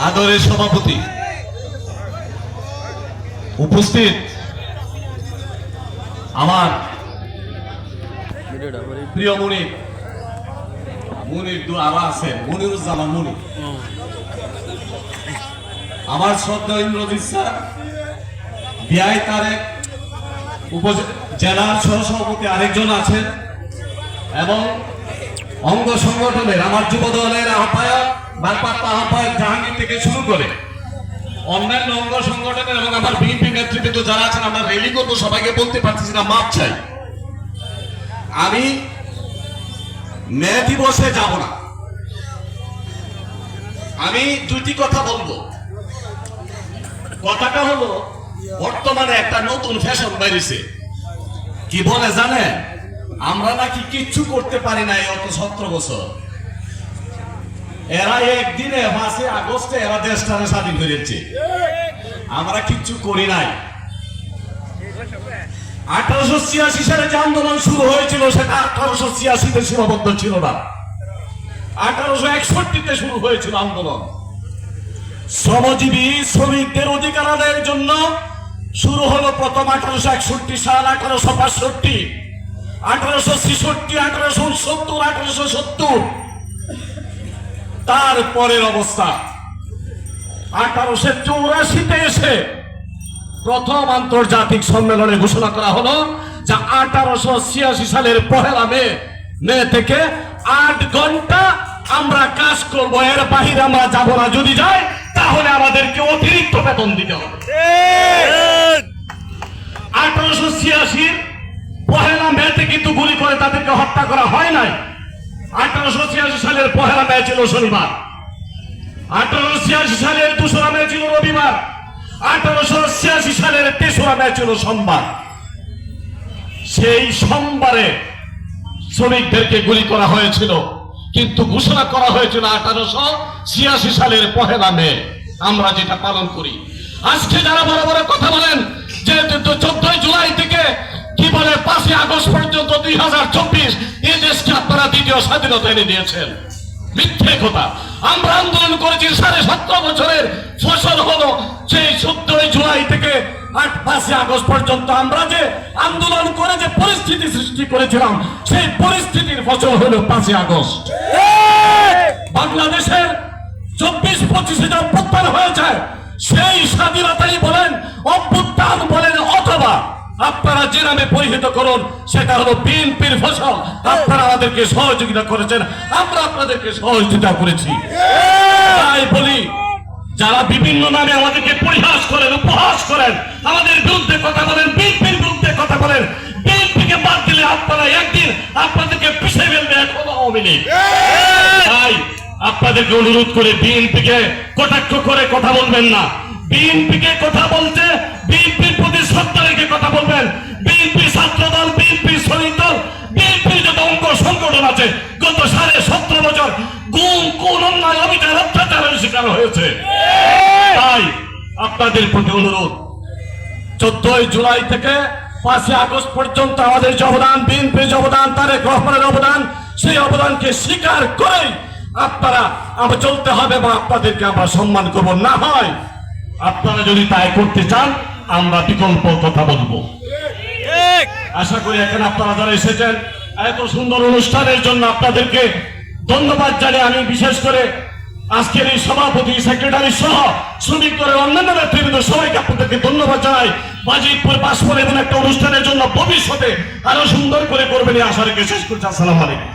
আদরের সভাপতি। উপস্থিত আমার প্রিয় মুনির। মুনির দু আরা আছেন মুনিরুজ্জামান মুনির আমার শ্রদ্ধা ইন্দ্রজিৎ স্যার, বিআই তারেক উপজে- জেলার সহসভাপতি আরেকজন আছেন এবং অঙ্গ সংগঠনের আমার যুব দলের আহ্বায়ক ভারপ্রাপ্ত আহ্বায়ক জাহাঙ্গীর থেকে শুরু করে অন্যান্য অঙ্গ সংগঠনের এবং আমার বিএনপি নেতৃত্বে তো যারা আছেন, আমরা রেলি করব, সবাইকে বলতে পারতেছি না, মাপ চাই। আমি মে দিবসে যাব না। আমি দুটি কথা বলব। কথাটা হলো, বর্তমানে একটা নতুন ফ্যাশন বেরিয়েছে কি বলে জানেন? আমরা নাকি কিচ্ছু করতে পারি না এই অত সতেরো বছর। এরা একদিনে মাসে আগস্টে এরা দেশটারে স্বাধীন করেছে আমরা কিচ্ছু করি নাই। আঠারোশো ছিয়াশি সালে যে আন্দোলন শুরু হয়েছিল, সেটা আঠারোশো ছিয়াশিতে সীমাবদ্ধ ছিল না। আঠারোশো একষট্টিতে শুরু হয়েছিল আন্দোলন। শ্রমজীবী শ্রমিকদের অধিকার আদায়ের জন্য শুরু হলো প্রথম আঠারোশো একষট্টি, সাল আঠারোশো বাষট্টি। আঠারোশো আঠারোশো সত্তর আঠারোশো সত্তর। তারপরের অবস্থা। আঠারোশো চৌরাশিতে এসে প্রথম আন্তর্জাতিক সম্মেলনে ঘোষণা করা হলো যা আঠারোশো ছিয়াশি সালের পহেলা মে মে থেকে আট ঘণ্টা আমরা কাজ করব। এর বাহিরে আমরা যাব না। যদি যাই তাহলে আমাদেরকে অতিরিক্ত বেতন দিতে হবে। করা হয় নাই। আঠারোশো ছিয়াশি সালের পহেলা মে ছিল শনিবার। আঠারোশো ছিয়াশি সালের দোসরা মে ছিল রবিবার। আঠারোশো ছিয়াশি সালের তেসরা মে ছিল সোমবার। সেই সোমবারে শ্রমিকদেরকে গুলি করা হয়েছিল, কিন্তু ঘোষণা করা হয়েছিল আঠারোশো ছিয়াশি সালের পহেলা মে। আমরা যেটা পালন করি। আজকে যারা বড় বড় কথা বলেন যে চোদ্দই জুলাই থেকে কি বলে পাঁচই আগস্ট পর্যন্ত দুই হাজার চব্বিশ আপনারা দ্বিতীয় স্বাধীনতা এনে দিয়েছেন। মিথ্যে কথা। আমরা আন্দোলন করেছি সাড়ে সতেরো বছরের ফসল হলো সেই চোদ্দই জুলাই থেকে আট আগস্ট পর্যন্ত। আমরা যে আন্দোলন করে যে পরিস্থিতি সৃষ্টি করেছিলাম, সেই পরিস্থিতির ফসল হলো আগস্ট। বাংলাদেশের চব্বিশ পঁচিশে যে হয়েছে, সেই স্বাধীনতাই বলেন, অভ্যুত্থান বলেন অথবা আপনারা যে নামে পরিহিত করুন, সেটা হলো বিএনপির ফসল। আপনারা আমাদেরকে সহযোগিতা করেছেন, আমরা আপনাদেরকে সহযোগিতা করেছি। তাই বলি, যারা বিভিন্ন নামে আমাদেরকে পরিহাস করেন, উপহাস করেন, আমাদের বিরুদ্ধে কথা বলেন, বিএনপির বিরুদ্ধে কথা বলেন, বিএনপিকে বাদ দিলে আপনারা একদিন আপনাদেরকে পিছিয়ে ফেলবে এখনও লীগ। তাই আপনাদেরকে অনুরোধ করে বিএনপিকে কটাক্ষ করে কথা বলবেন না। বিএনপিকে কথা বলতে বিএনপির শ্রদ্ধা রেখে কথা বলবেন। বিএনপি ছাত্র দল বিএনপি শ্রমিক দল বিএনপির যত অঙ্গ সংগঠন আছে, গত সাড়ে সতেরো বছর গুম কোন অন্যায়, অবিচার অত্যাচারের শিকার হয়েছে। তাই আপনাদের প্রতি অনুরোধ, চোদ্দই জুলাই থেকে পাঁচই আগস্ট পর্যন্ত আমাদের যে অবদান, বিএনপির অবদান, তারেক রহমানের অবদান, সেই অবদানকে স্বীকার করেই আপনারা আমরা চলতে হবে বা আপনাদেরকে আমরা সম্মান করব। না হয় আপনারা যদি তাই করতে চান আমরা বিকল্প কথা বলব। আশা করি এখানে আপনারা যারা এসেছেন এত সুন্দর অনুষ্ঠানের জন্য আপনাদেরকে ধন্যবাদ জানিয়ে আমি বিশেষ করে আজকের এই সভাপতি সেক্রেটারি সহ শ্রমিক দলের অন্যান্য নেতৃবৃন্দ সবাইকে আপনাদেরকে ধন্যবাদ জানাই। বাজিতপুর পাশপুর এবং একটা অনুষ্ঠানের জন্য ভবিষ্যতে আরও সুন্দর করে করবেন এই আশা রেখে শেষ করছি। আসসালামু আলাইকুম।